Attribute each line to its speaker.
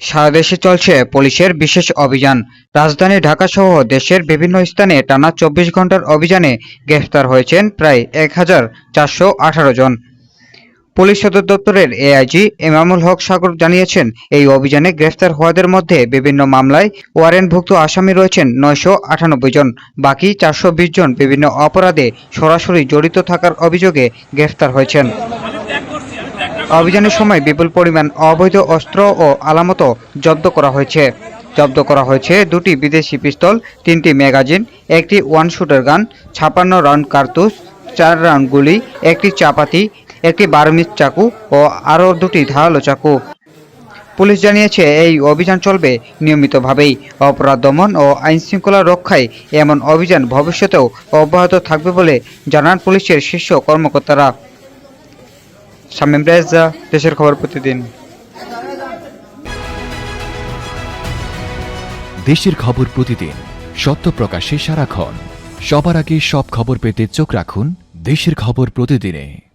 Speaker 1: সারা দেশে চলছে পুলিশের বিশেষ অভিযান। রাজধানী ঢাকা সহ দেশের বিভিন্ন স্থানে টানা চব্বিশ ঘণ্টার অভিযানে গ্রেফতার হয়েছেন প্রায় এক হাজার চারশো আঠারো জন। পুলিশ সদর দপ্তরের এআইজি এমামুল হক সাগর জানিয়েছেন, এই অভিযানে গ্রেফতার হওয়াদের মধ্যে বিভিন্ন মামলায় ওয়ারেন্টভুক্ত আসামি রয়েছেন নয়শো আটানব্বই জন। বাকি চারশো বিশ জন বিভিন্ন অপরাধে সরাসরি জড়িত থাকার অভিযোগে গ্রেফতার হয়েছেন। অভিযানের সময় বিপুল পরিমাণ অবৈধ অস্ত্র ও আলামত জব্দ করা হয়েছে। জব্দ করা হয়েছে দুটি বিদেশি পিস্তল, তিনটি ম্যাগাজিন, একটি ওয়ান শুটার গান, ছাপান্ন রাউন্ড কার্তুজ, চার রাউন্ড গুলি, একটি চাপাতি, একটি বারমিজ চাকু ও আরও দুটি ধারালো চাকু। পুলিশ জানিয়েছে, এই অভিযান চলবে নিয়মিতভাবেই। অপরাধ দমন ও আইনশৃঙ্খলা রক্ষায় এমন অভিযান ভবিষ্যতেও অব্যাহত থাকবে বলে জানান পুলিশের শীর্ষ কর্মকর্তারা। শামীম রেজা দেশের খবর প্রতিদিন।
Speaker 2: দেশের খবর প্রতিদিন, সত্য প্রকাশে সারাক্ষণ। সবার আগে সব খবর পেতে চোখ রাখুন দেশের খবর প্রতিদিনে।